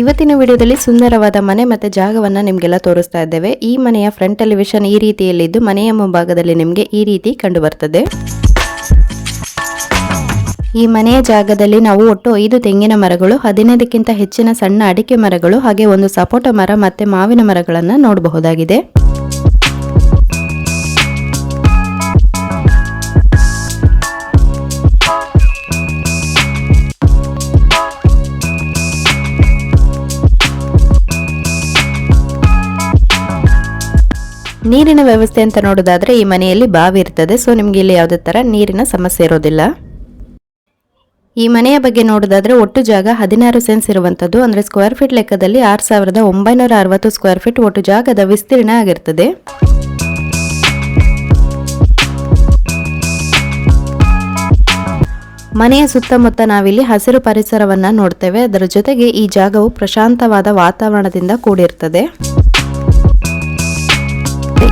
ಇವತ್ತಿನ ವಿಡಿಯೋದಲ್ಲಿ ಸುಂದರವಾದ ಮನೆ ಮತ್ತು ಜಾಗವನ್ನು ನಿಮಗೆಲ್ಲ ತೋರಿಸ್ತಾ ಇದ್ದೇವೆ. ಈ ಮನೆಯ ಫ್ರಂಟ್ ಟೆಲಿವಿಷನ್ ಈ ರೀತಿಯಲ್ಲಿದ್ದು, ಮನೆಯ ಮುಂಭಾಗದಲ್ಲಿ ನಿಮಗೆ ಈ ರೀತಿ ಕಂಡು ಬರ್ತದೆ ಈ ಮನೆಯ ಜಾಗದಲ್ಲಿ ನಾವು ಒಟ್ಟು ಐದು ತೆಂಗಿನ ಮರಗಳು, ಹದಿನೈದಕ್ಕಿಂತ ಹೆಚ್ಚಿನ ಸಣ್ಣ ಅಡಿಕೆ ಮರಗಳು, ಹಾಗೆ ಒಂದು ಸಪೋಟ ಮರ ಮತ್ತೆ ಮಾವಿನ ಮರಗಳನ್ನು ನೋಡಬಹುದಾಗಿದೆ. ನೀರಿನ ವ್ಯವಸ್ಥೆ ಅಂತ ನೋಡೋದಾದ್ರೆ ಈ ಮನೆಯಲ್ಲಿ ಬಾವಿ ಇರ್ತದೆ. ಸೊ ನಿಮಗೆ ಇಲ್ಲಿ ಯಾವುದೇ ಥರ ನೀರಿನ ಸಮಸ್ಯೆ ಇರೋದಿಲ್ಲ. ಈ ಮನೆಯ ಬಗ್ಗೆ ನೋಡೋದಾದ್ರೆ ಒಟ್ಟು ಜಾಗ ಹದಿನಾರು ಸೆನ್ಸ್ ಇರುವಂಥದ್ದು ಅಂದರೆ ಸ್ಕ್ವೇರ್ ಫೀಟ್ ಲೆಕ್ಕದಲ್ಲಿ ಆರು ಸಾವಿರದ ಒಂಬೈನೂರ ಅರವತ್ತು ಸ್ಕ್ವೇರ್ ಫೀಟ್ ಒಟ್ಟು ಜಾಗದ ವಿಸ್ತೀರ್ಣ ಆಗಿರ್ತದೆ. ಮನೆಯ ಸುತ್ತಮುತ್ತ ನಾವಿಲ್ಲಿ ಹಸಿರು ಪರಿಸರವನ್ನ ನೋಡ್ತೇವೆ. ಅದರ ಜೊತೆಗೆ ಈ ಜಾಗವು ಪ್ರಶಾಂತವಾದ ವಾತಾವರಣದಿಂದ ಕೂಡಿರ್ತದೆ.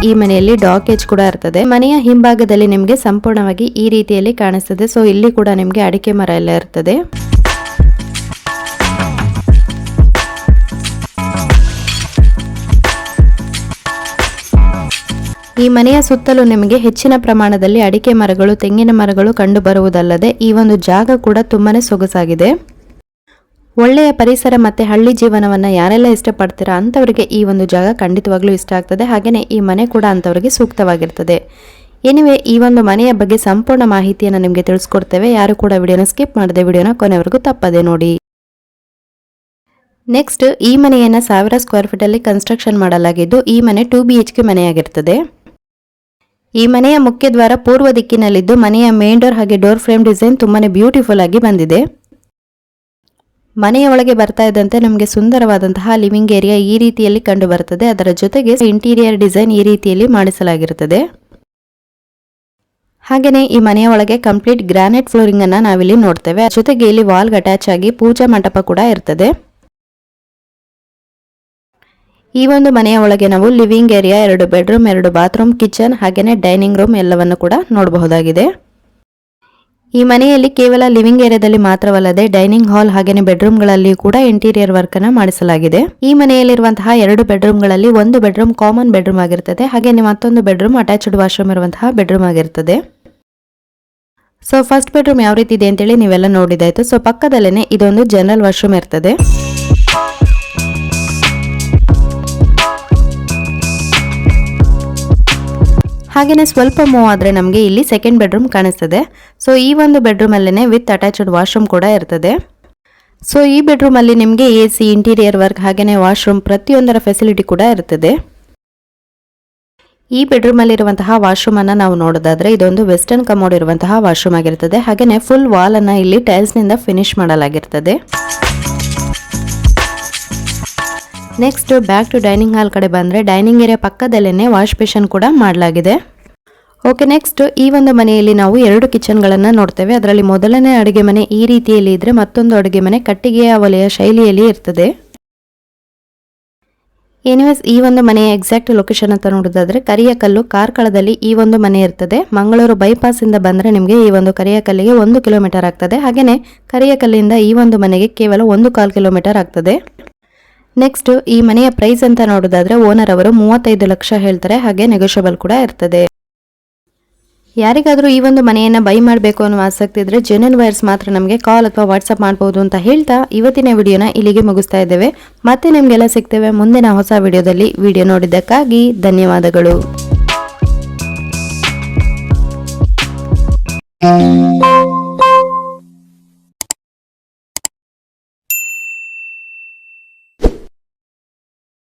ಈ ಮನೆಯಲ್ಲಿ ಡಾಕೇಜ್ ಕೂಡ ಇರ್ತದೆ. ಮನೆಯ ಹಿಂಭಾಗದಲ್ಲಿ ನಿಮಗೆ ಸಂಪೂರ್ಣವಾಗಿ ಈ ರೀತಿಯಲ್ಲಿ ಕಾಣಿಸ್ತದೆ. ಸೊ ಇಲ್ಲಿ ಕೂಡ ನಿಮಗೆ ಅಡಿಕೆ ಮರ ಎಲ್ಲ ಇರ್ತದೆ. ಈ ಮನೆಯ ಸುತ್ತಲೂ ನಿಮಗೆ ಹೆಚ್ಚಿನ ಪ್ರಮಾಣದಲ್ಲಿ ಅಡಿಕೆ ಮರಗಳು, ತೆಂಗಿನ ಮರಗಳು ಕಂಡು ಬರುವುದಲ್ಲದೆ ಈ ಒಂದು ಜಾಗ ಕೂಡ ತುಂಬಾನೇ ಸೊಗಸಾಗಿದೆ. ಒಳ್ಳೆಯ ಪರಿಸರ ಮತ್ತು ಹಳ್ಳಿ ಜೀವನವನ್ನು ಯಾರೆಲ್ಲ ಇಷ್ಟಪಡ್ತೀರಾ ಅಂಥವರಿಗೆ ಈ ಒಂದು ಜಾಗ ಖಂಡಿತವಾಗ್ಲೂ ಇಷ್ಟ ಆಗ್ತದೆ. ಹಾಗೆಯೇ ಈ ಮನೆ ಕೂಡ ಅಂಥವರಿಗೆ ಸೂಕ್ತವಾಗಿರ್ತದೆ. ಎನಿವೆ ಈ ಒಂದು ಮನೆಯ ಬಗ್ಗೆ ಸಂಪೂರ್ಣ ಮಾಹಿತಿಯನ್ನು ನಿಮಗೆ ತಿಳಿಸ್ಕೊಡ್ತೇವೆ. ಯಾರು ಕೂಡ ವಿಡಿಯೋನ ಸ್ಕಿಪ್ ಮಾಡದೆ ವಿಡಿಯೋನ ಕೊನೆವರೆಗೂ ತಪ್ಪದೆ ನೋಡಿ. ನೆಕ್ಸ್ಟ್ ಈ ಮನೆಯನ್ನು ಸಾವಿರ ಸ್ಕ್ವೇರ್ ಫೀಟಲ್ಲಿ ಕನ್ಸ್ಟ್ರಕ್ಷನ್ ಮಾಡಲಾಗಿದ್ದು, ಈ ಮನೆ ಟು ಬಿ ಎಚ್ ಕೆ ಮನೆಯಾಗಿರ್ತದೆ. ಈ ಮನೆಯ ಮುಖ್ಯ ದ್ವಾರ ಪೂರ್ವ ದಿಕ್ಕಿನಲ್ಲಿದ್ದು ಮನೆಯ ಮೇನ್ ಡೋರ್ ಹಾಗೆ ಡೋರ್ ಫ್ರೇಮ್ ಡಿಸೈನ್ ತುಂಬಾನೇ ಬ್ಯೂಟಿಫುಲ್ ಆಗಿ ಬಂದಿದೆ. ಮನೆಯ ಒಳಗೆ ಬರ್ತಾ ಇದ್ದಂತೆ ನಮಗೆ ಸುಂದರವಾದಂತಹ ಲಿವಿಂಗ್ ಏರಿಯಾ ಈ ರೀತಿಯಲ್ಲಿ ಕಂಡು ಬರುತ್ತದೆ ಅದರ ಜೊತೆಗೆ ಇಂಟೀರಿಯರ್ ಡಿಸೈನ್ ಈ ರೀತಿಯಲ್ಲಿ ಮಾಡಿಸಲಾಗಿರುತ್ತದೆ. ಹಾಗೆಯೇ ಈ ಮನೆಯ ಒಳಗೆ ಕಂಪ್ಲೀಟ್ ಗ್ರಾನೈಟ್ ಫ್ಲೋರಿಂಗ್ ಅನ್ನ ನಾವಿಲ್ಲಿ ನೋಡ್ತೇವೆ. ಜೊತೆಗೆ ಇಲ್ಲಿ ವಾಲ್ಗೆ ಅಟ್ಯಾಚ್ ಆಗಿ ಪೂಜಾ ಮಂಟಪ ಕೂಡ ಇರ್ತದೆ. ಈ ಒಂದು ಮನೆಯ ಒಳಗೆ ನಾವು ಲಿವಿಂಗ್ ಏರಿಯಾ ಎರಡು ಬೆಡ್ರೂಮ್ ಎರಡು ಬಾತ್ರೂಮ್ ಕಿಚನ್ ಹಾಗೆಯೇ ಡೈನಿಂಗ್ ರೂಮ್ ಎಲ್ಲವನ್ನು ಕೂಡ ನೋಡಬಹುದಾಗಿದೆ. ಈ ಮನೆಯಲ್ಲಿ ಕೇವಲ ಲಿವಿಂಗ್ ಏರಿಯಾದಲ್ಲಿ ಮಾತ್ರವಲ್ಲದೆ ಡೈನಿಂಗ್ ಹಾಲ್ ಹಾಗೆಯೇ ಬೆಡ್ರೂಮ್ಗಳಲ್ಲಿಯೂ ಕೂಡ ಇಂಟೀರಿಯರ್ ವರ್ಕ್ ಅನ್ನ ಮಾಡಿಸಲಾಗಿದೆ. ಈ ಮನೆಯಲ್ಲಿರುವಂತಹ ಎರಡು ಬೆಡ್ರೂಮ್ಗಳಲ್ಲಿ ಒಂದು ಬೆಡ್ರೂಮ್ ಕಾಮನ್ ಬೆಡ್ರೂಮ್ ಆಗಿರ್ತದೆ ಹಾಗೆಯೇ ಮತ್ತೊಂದು ಬೆಡ್ರೂಮ್ ಅಟ್ಯಾಚ್ಡ್ ವಾಶ್ರೂಮ್ ಇರುವಂತಹ ಬೆಡ್ರೂಮ್ ಆಗಿರ್ತದೆ ಸೊ, ಫಸ್ಟ್ ಬೆಡ್ರೂಮ್ ಯಾವ ರೀತಿ ಇದೆ ಅಂತೇಳಿ ನೀವೆಲ್ಲ ನೋಡಿದಾಯ್ತು. ಸೊ, ಪಕ್ಕದಲ್ಲೇನೆ ಇದೊಂದು ಜನರಲ್ ವಾಶ್ರೂಮ್ ಇರ್ತದೆ. ಹಾಗೆಯೇ ಸ್ವಲ್ಪ ಮೂವ್ ಆದರೆ ನಮಗೆ ಇಲ್ಲಿ ಸೆಕೆಂಡ್ ಬೆಡ್ರೂಮ್ ಕಾಣಿಸ್ತದೆ. ಸೊ ಈ ಒಂದು ಬೆಡ್ರೂಮಲ್ಲೇ ವಿತ್ ಅಟ್ಯಾಚ್ಡ್ ವಾಶ್ರೂಮ್ ಕೂಡ ಇರ್ತದೆ. ಸೊ ಈ ಬೆಡ್ರೂಮಲ್ಲಿ ನಿಮಗೆ ಎ ಸಿ ಇಂಟೀರಿಯರ್ ವರ್ಕ್ ಹಾಗೆಯೇ ವಾಶ್ರೂಮ್ ಪ್ರತಿಯೊಂದರ ಫೆಸಿಲಿಟಿ ಕೂಡ ಇರ್ತದೆ. ಈ ಬೆಡ್ರೂಮಲ್ಲಿರುವಂತಹ ವಾಶ್ರೂಮನ್ನು ನಾವು ನೋಡೋದಾದ್ರೆ ಇದೊಂದು ವೆಸ್ಟರ್ನ್ ಕಮೋಡ್ ಇರುವಂತಹ ವಾಶ್ರೂಮ್ ಆಗಿರ್ತದೆ. ಹಾಗೆಯೇ ಫುಲ್ ವಾಲ್ ಅನ್ನ ಇಲ್ಲಿ ಟೈಲ್ಸ್ನಿಂದ finish ಮಾಡಲಾಗಿರ್ತದೆ. Next back to dining hall ಕಡೆ ಬಂದರೆ ಡೈನಿಂಗ್ ಏರಿಯಾ ಪಕ್ಕದಲ್ಲೇ ವಾಶ್ ಬೇಷನ್ ಕೂಡ ಮಾಡಲಾಗಿದೆ. ಓಕೆ ನೆಕ್ಸ್ಟ್ ಈ ಒಂದು ಮನೆಯಲ್ಲಿ ನಾವು ಎರಡು ಕಿಚನ್ಗಳನ್ನು ನೋಡ್ತೇವೆ. ಅದರಲ್ಲಿ ಮೊದಲನೇ ಅಡುಗೆ ಮನೆ ಈ ರೀತಿಯಲ್ಲಿ ಇದ್ರೆ ಮತ್ತೊಂದು ಅಡುಗೆ ಮನೆ ಕಟ್ಟಿಗೆಯ ವಲಯ ಶೈಲಿಯಲ್ಲಿ ಇರ್ತದೆ. ಎನಿವೇಸ್ ಈ ಒಂದು ಮನೆಯ ಎಕ್ಸಾಕ್ಟ್ ಲೊಕೇಶನ್ ಅಂತ ನೋಡೋದಾದ್ರೆ ಕರಿಯಕಲ್ಲು ಕಾರ್ಕಳದಲ್ಲಿ ಈ ಒಂದು ಮನೆ ಇರ್ತದೆ. ಮಂಗಳೂರು ಬೈಪಾಸ್ ಇಂದ ಬಂದ್ರೆ ನಿಮಗೆ ಈ ಒಂದು ಕರಿಯಕಲ್ಲಿಗೆ ಒಂದು ಕಿಲೋಮೀಟರ್ ಆಗ್ತದೆ. ಹಾಗೆಯೇ ಕರಿಯಕಲ್ಲಿಂದ ಈ ಒಂದು ಮನೆಗೆ ಕೇವಲ ಒಂದು ಕಾಲ್ ಕಿಲೋಮೀಟರ್ ಆಗ್ತದೆ. ನೆಕ್ಸ್ಟ್ ಈ ಮನೆಯ ಪ್ರೈಸ್ ಅಂತ ನೋಡೋದಾದ್ರೆ ಓನರ್ ಅವರು ಮೂವತ್ತೈದು ಲಕ್ಷ ಹೇಳ್ತಾರೆ. ಹಾಗೆ ನೆಗೋಷಿಯಬಲ್ ಕೂಡ ಇರ್ತದೆ. ಯಾರಿಗಾದರೂ ಈ ಒಂದು ಮನೆಯನ್ನು ಬೈ ಮಾಡಬೇಕು ಅನ್ನೋ ಆಸಕ್ತಿ ಇದ್ರೆ ಜೆನ್ಯನ್ ವೈರ್ಸ್ ಮಾತ್ರ ನಮಗೆ ಕಾಲ್ ಅಥವಾ ವಾಟ್ಸಪ್ ಮಾಡ್ಬೋದು ಅಂತ ಹೇಳ್ತಾ ಇವತ್ತಿನ ವಿಡಿಯೋನ ಇಲ್ಲಿಗೆ ಮುಗಿಸ್ತಾ ಇದ್ದೇವೆ. ಮತ್ತೆ ನಿಮಗೆಲ್ಲ ಸಿಗ್ತೇವೆ ಮುಂದಿನ ಹೊಸ ವಿಡಿಯೋದಲ್ಲಿ. ವಿಡಿಯೋ ನೋಡಿದ್ದಕ್ಕಾಗಿ ಧನ್ಯವಾದಗಳು.